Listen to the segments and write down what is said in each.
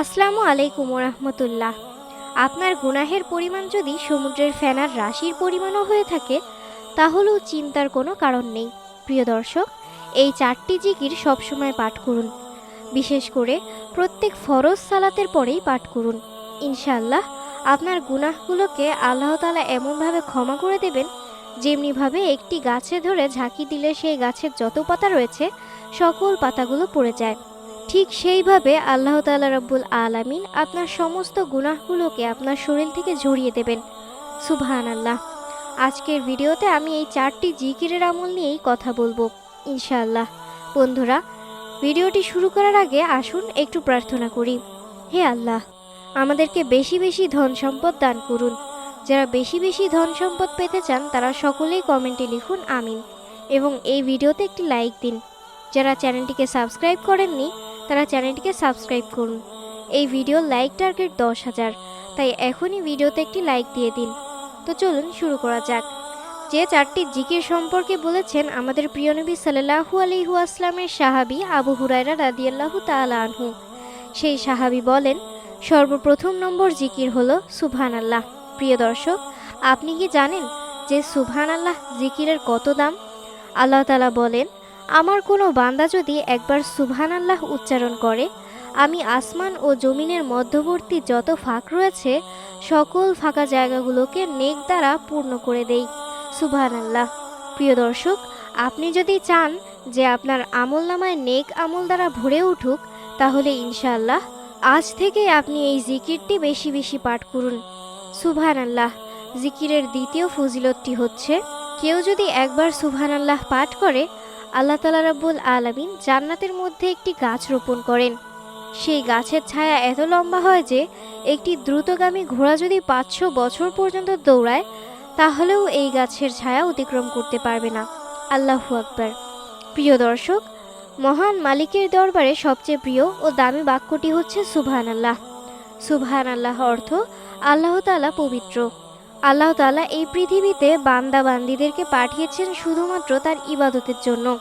আসসালামু আলাইকুম রহমতুল্লাহ আপনার গুনাহের পরিমাণ যদি সমুদ্রের ফেনার রাশির পরিমাণও হয়ে থাকে, তাহলেও চিন্তার কোনো কারণ নেই। প্রিয় দর্শক, এই চারটি জিকির সবসময় পাঠ করুন। বিশেষ করে প্রত্যেক ফরজ সালাতের পরেই পাঠ করুন। ইনশাল্লাহ আপনার গুনাহগুলোকে আল্লাহ তালা এমনভাবে ক্ষমা করে দেবেন, যেমনিভাবে একটি গাছে ধরে ঝাঁকি দিলে সেই গাছের যত পাতা রয়েছে, সকল পাতাগুলো পড়ে যায়। ঠিক সেইভাবে আল্লাহ তালা রব্বুল আলামিন আপনার সমস্ত গুনাহগুলোকে আপনার শরীর থেকে ঝরিয়ে দেবেন। সুবহান আল্লাহ আজকের ভিডিওতে আমি এই চারটি জিকিরের আমল নিয়েই কথা বলব, ইনশাআল্লাহ। বন্ধুরা, ভিডিওটি শুরু করার আগে আসুন একটু প্রার্থনা করি। হে আল্লাহ, আমাদেরকে বেশি বেশি ধন সম্পদ দান করুন। যারা বেশি বেশি ধন সম্পদ পেতে চান, তারা সকলেই কমেন্টে লিখুন, আমিন। এবং এই ভিডিওতে একটি লাইক দিন। যারা চ্যানেলটিকে সাবস্ক্রাইব করেননি তারা চ্যানেলটিকে সাবস্ক্রাইব করুন। এই ভিডিও লাইক টার্গেট দশ হাজার। তাই এখনই ভিডিওতে একটি লাইক দিয়ে দিন। তো চলুন শুরু করা যাক। যে চারটি জিকির সম্পর্কে বলেছেন আমাদের প্রিয় নবী সাল্লাহু আলিহু আসলামের সাহাবি আবু হুরায়রা রাদিয়াল্লাহু তাআলা আনহু। সেই সাহাবি বলেন, সর্বপ্রথম নম্বর জিকির হলো সুবহান আল্লাহ প্রিয় দর্শক, আপনি কি জানেন যে সুবহান আল্লাহ জিকিরের কত দাম? আল্লাহ তালা বলেন আমার কোনো বান্দা যদি একবার সুবহান আল্লাহ উচ্চারণ করে, আমি আসমান ও জমিনের মধ্যবর্তী যত ফাঁক রয়েছে, সকল ফাঁকা জায়গাগুলোকে নেক দ্বারা পূর্ণ করে দেই। সুবহান আল্লাহ প্রিয় দর্শক, আপনি যদি চান যে আপনার আমল নামায় নেক আমল দ্বারা ভরে উঠুক, তাহলে ইনশাআল্লাহ আজ থেকে আপনি এই জিকিরটি বেশি বেশি পাঠ করুন। সুবহান আল্লাহ জিকিরের দ্বিতীয় ফজিলতটি হচ্ছে, কেউ যদি একবার সুবহান আল্লাহ পাঠ করে আল্লাহ তালা রাব্বুল আলামিন জান্নাতের মধ্যে একটি গাছ রোপণ করেন। সেই গাছের ছায়া এত লম্বা হয় যে, একটি দ্রুতগামী ঘোড়া যদি পাঁচশো বছর পর্যন্ত দৌড়ায়, তাহলেও এই গাছের ছায়া অতিক্রম করতে পারবে না। আল্লাহু আকবার। প্রিয় দর্শক, মহান মালিকের দরবারে সবচেয়ে প্রিয় ও দামি বাক্যটি হচ্ছে সুবহান আল্লাহ সুবহান আল্লাহ অর্থ আল্লাহ তালা পবিত্র। আল্লাহ তালা এই পৃথিবীতে বান্দা বান্দিদেরকে পাঠিয়েছেন শুধুমাত্র তার ইবাদতের জন্য।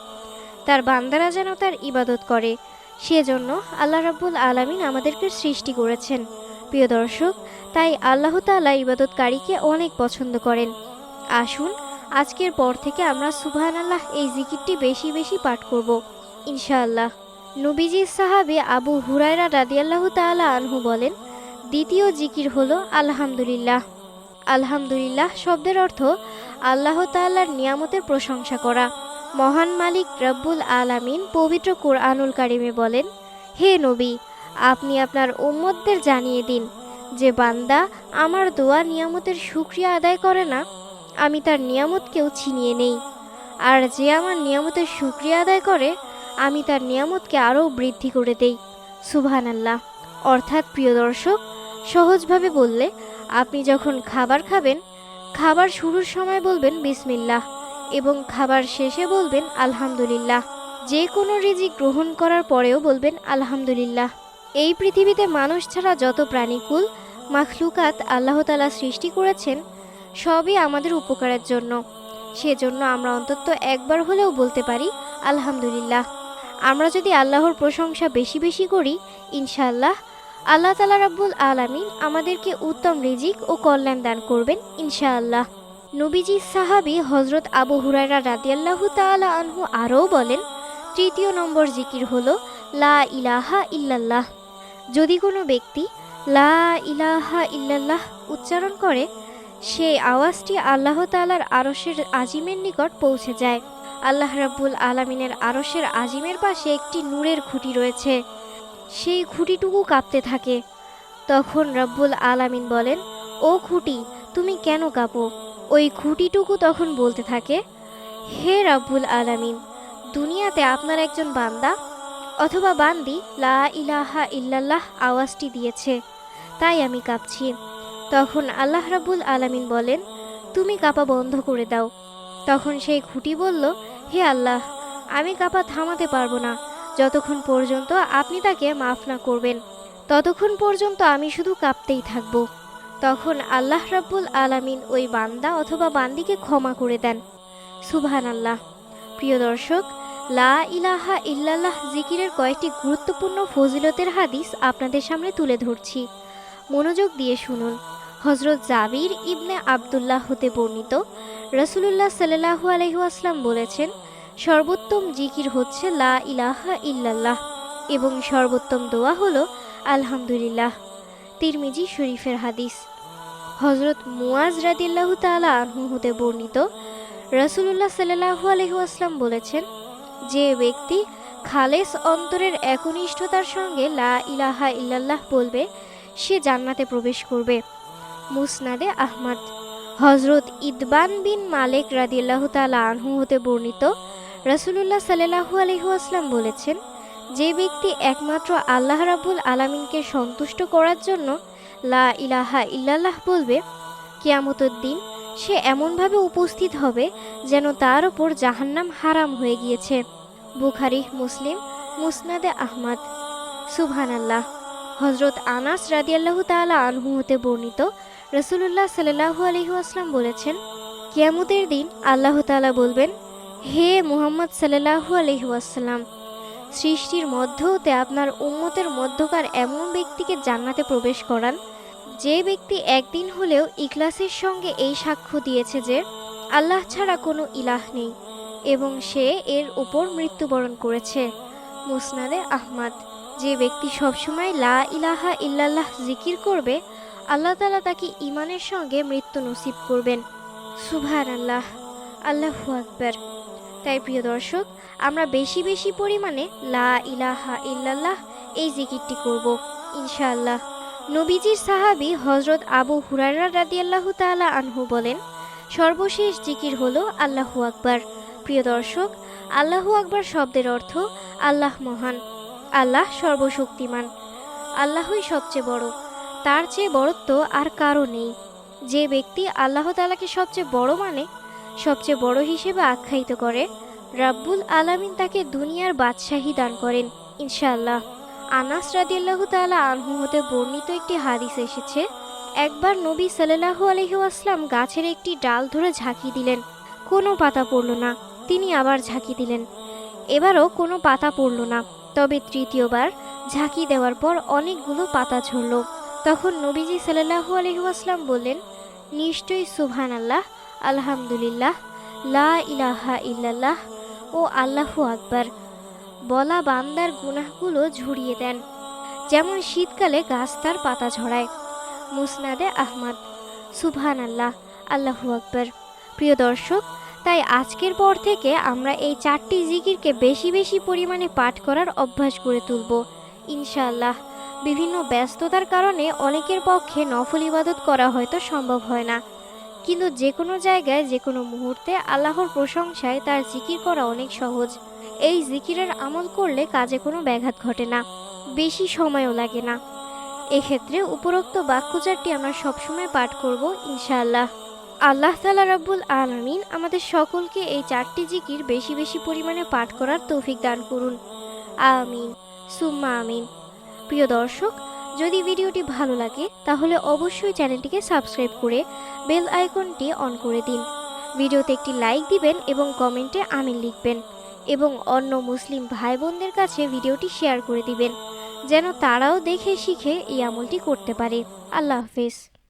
তার বান্দারা যেন তার ইবাদত করে। সেজন্য আল্লাহ রাব্বুল আলামিন আমাদেরকে সৃষ্টি করেছেন। প্রিয় দর্শক, তাই আল্লাহ তাআলা ইবাদতকারীকে অনেক পছন্দ করেন। আসুন, আজকের পর থেকে আমরা সুবহান আল্লাহ এই জিকিরটি বেশি বেশি পাঠ করব। ইনশাআল্লাহ। নবীজি সাহাবে আবু হুরায়রা রাদিয়াল্লাহু তাআলা আনহু বলেন, দ্বিতীয় জিকির হলো আলহামদুলিল্লাহ। আলহামদুলিল্লাহ শব্দের অর্থ আল্লাহ তাআলার নিয়ামতের প্রশংসা করা। মহান মালিক রব্বুল আলামিন পবিত্র কোরআনুল কারিমে বলেন, হে নবী, আপনি আপনার উম্মতদের জানিয়ে দিন যে বান্দা আমার দোয়া নিয়ামতের সুক্রিয়া আদায় করে না, আমি তার নিয়ামতকেও ছিনিয়ে নেই। আর যে আমার নিয়ামতের সুক্রিয়া আদায় করে, আমি তার নিয়ামতকে আরও বৃদ্ধি করে দেই। সুবহান আল্লাহ অর্থাৎ প্রিয় দর্শক, সহজভাবে বললে আপনি যখন খাবার খাবেন, খাবার শুরুর সময় বলবেন বিসমিল্লাহ এবং খাবার শেষে বলবেন আলহামদুলিল্লাহ। যে কোনো রিজিক গ্রহণ করার পরেও বলবেন আলহামদুলিল্লাহ। এই পৃথিবীতে মানুষ ছাড়া যত প্রাণীকুল মাখলুকাত আল্লাহতালা সৃষ্টি করেছেন, সবই আমাদের উপকারের জন্য। সেজন্য আমরা অন্তত একবার হলেও বলতে পারি আলহামদুলিল্লাহ। আমরা যদি আল্লাহর প্রশংসা বেশি বেশি করি, ইনশাআল্লাহ আল্লাহ তালা রাব্বুল আলামিন আমাদেরকে উত্তম রিজিক ও কল্যাণ দান করবেন, ইনশাআল্লাহ। নবীজি সাহাবি হজরত আবু হুরায়রা রাদিয়াল্লাহু তাআলা আনহু আরও বলেন, তৃতীয় নম্বর জিকির হল, লা ইলাহা ইল্লাল্লাহ। যদি কোনো ব্যক্তি লা ইলাহা ইল্লাল্লাহ উচ্চারণ করে সেই আওয়াজটি আল্লাহ তাআলার আরশের আজিমের নিকট পৌঁছে যায়। আল্লাহ রাব্বুল আলামিনের আরশের আজিমের পাশে একটি নূরের খুঁটি রয়েছে। সেই খুঁটিটুকু কাঁপতে থাকে। তখন রব্বুল আলামিন বলেন, ও খুঁটি, তুমি কেন কাঁপো? ওই খুঁটিটুকু তখন বলতে থাকে, হে রাব্বুল আলামিন, দুনিয়াতে আপনার একজন বান্দা অথবা বান্দি লা ইলাহা ইল্লাল্লাহ আওয়াজটি দিয়েছে, তাই আমি কাঁপছি। তখন আল্লাহ রাব্বুল আলামিন বলেন, তুমি কাঁপা বন্ধ করে দাও। তখন সেই খুঁটি বলল, হে আল্লাহ, আমি কাঁপা থামাতে পারব না। যতক্ষণ পর্যন্ত আপনি তাকে মাফ না করবেন, ততক্ষণ পর্যন্ত আমি শুধু কাঁপতেই থাকব। তখন আল্লাহ রাব্বুল আলামিন ওই বান্দা অথবা বান্দিকে ক্ষমা করে দেন। সুবহান আল্লাহ প্রিয় দর্শক, লা ইলাহা ইল্লাল্লাহ জিকিরের কয়েকটি গুরুত্বপূর্ণ ফজিলতের হাদিস আপনাদের সামনে তুলে ধরছি। মনোযোগ দিয়ে শুনুন। হজরত জাবির ইবনে আবদুল্লাহ হতে বর্ণিত, রসুলুল্লাহ সাল্লাহু আলহিউসলাম বলেছেন সর্বোত্তম জিকির হচ্ছে লা ইলাহা ইল্লাল্লাহ এবং সর্বোত্তম দোয়া হলো আলহামদুলিল্লাহ। তিরমিজি শরীফের হাদিস। হজরত মুয়াজ রাদিল্লাহু তাআলা আনহু হতে বর্ণিত, রসুলুল্লাহ সাল্লাহু আলহিউসলাম বলেছেন, যে ব্যক্তি খালেস অন্তরের একনিষ্ঠতার সঙ্গে লা ইলাহা ইল্লাল্লাহ বলবে, সে জান্নাতে প্রবেশ করবে। মুসনাদে আহমদ। হজরত ইদবান বিন মালিক রাদিল্লাহ তালা আনহু হতে বর্ণিত রসুলুল্লাহ সাল্লাহু আলহিউসলাম বলেছেন, যে ব্যক্তি একমাত্র আল্লাহ রাবুল আলামিনকে সন্তুষ্ট করার জন্য লা ইলাহা ইল্লাল্লাহ বলবে, কিয়ামতের দিন সে এমনভাবে উপস্থিত হবে যেন তার ওপর জাহান্নাম হারাম হয়ে গিয়েছে। বুখারি, মুসলিম, মুসনাদে আহমদ। সুবহানাল্লাহ। হজরত আনাস রাদিয়াল্লাহু তাআলা আনহু হতে বর্ণিত রসুলুল্লাহ সাল্লাহু আলহিউসলাম বলেছেন, কিয়ামতের দিন আল্লাহ তাআলা বলবেন হে মুহাম্মদ সাল্লাহু আলহিউসাল্লাম সৃষ্টির মধ্য হতে আপনার উম্মতের মধ্যকার এমন ব্যক্তিকে জান্নাতে প্রবেশ করান, যে ব্যক্তি একদিন হলেও ইখলাসের সঙ্গে এই সাক্ষ্য দিয়েছে যে আল্লাহ ছাড়া কোনো ইলাহ নেই এবং সে এর উপর মৃত্যুবরণ করেছে। মুসনাদে আহমদ, যে ব্যক্তি সবসময় লা ইলাহা ইল্লাল্লাহ জিকির করবে, আল্লাহ তালা তাকে ইমানের সঙ্গে মৃত্যু নসিব করবেন। সুভার আল্লাহ আল্লাহু আকবর। তাই, প্রিয় দর্শক, আমরা বেশি বেশি পরিমাণে লা ইলাহা ইল্লাল্লাহ এই জিকিরটি করব, ইনশাআল্লাহ। নবীজির সাহাবি হজরত আবু হুরারা রাদিয়াল্লাহু তাআলা আনহু বলেন, সর্বশেষ জিকির হলো আল্লাহু আকবার। প্রিয় দর্শক, আল্লাহু আকবার শব্দের অর্থ আল্লাহ মহান, আল্লাহ সর্বশক্তিমান, আল্লাহই সবচেয়ে বড়। তার চেয়ে বড়ত্ব আর কারও নেই। যে ব্যক্তি আল্লাহ তালাকে সবচেয়ে বড় মানে সবচেয়ে বড় হিসেবে আখ্যায়িত করে, রাব্বুল আলামিন তাকে দুনিয়ার বাদশাহী দান করেন, ইনশাআল্লাহ। আনাস রাদিয়াল্লাহু তাআলা আনহু হতে বর্ণিত একটি হাদিস এসেছে, একবার নবী সাল্লাল্লাহু আলাইহি ওয়াসাল্লাম গাছের একটি ডাল ধরে ঝাঁকি দিলেন, কোনো পাতা পড়ল না, তিনি আবার ঝাঁকি দিলেন। এবারও কোনো পাতা পড়ল না, তবে তৃতীয়বার ঝাঁকি দেওয়ার পর অনেকগুলো পাতা ঝরল। তখন নবীজি সাল্লাহু আলহিহাস্লাম বললেন, নিশ্চয়ই সুবহান আল্লাহ আলহামদুলিল্লাহ, লা ইলাহা ইল্লাল্লাহ ও আল্লাহু আকবার। বলা বান্দার গুনাহগুলো ঝরিয়ে দেন, যেমন শীতকালে গাছ তার পাতা ঝরায়। মুসনাদে আহমদ সুবহান আল্লাহ আল্লাহু আকবার। প্রিয় দর্শক, তাই আজকের পর থেকে আমরা এই চারটি জিকিরকে বেশি বেশি পরিমাণে পাঠ করার অভ্যাস করে তুলব। ইনশাআল্লাহ, বিভিন্ন ব্যস্ততার কারণে অনেকের পক্ষে নফল ইবাদত করা হয়তো সম্ভব হয় না। কিন্তু যে কোনো জায়গায়, যে কোনো মুহূর্তে আল্লাহর প্রশংসায় তার জিকির করা অনেক সহজ। এই জিকিরের আমল করলে কাজে কোনো ব্যাঘাত ঘটে না, বেশি সময়ও লাগে না। এক্ষেত্রে উপরোক্ত বাক্যচারটি আমরা সবসময় পাঠ করব, ইনশাআল্লাহ। আল্লাহ তালা রাব্বুল আলামিন আমাদের সকলকে এই চারটি জিকির বেশি বেশি পরিমাণে পাঠ করার তৌফিক দান করুন। আমিন। সুম্মা আমিন। প্রিয় দর্শক যদি ভিডিওটি ভালো লাগে, তাহলে অবশ্যই চ্যানেলটিকে সাবস্ক্রাইব করে বেল আইকনটি অন করে দিন। ভিডিওতে একটি লাইক দিবেন এবং কমেন্টে আমিন লিখবেন এবং অন্য মুসলিম ভাই বোনদের কাছে ভিডিওটি শেয়ার করে দিবেন, যেন তারাও দেখে শিখে এই আমলটি করতে পারে। আল্লাহ হাফেজ।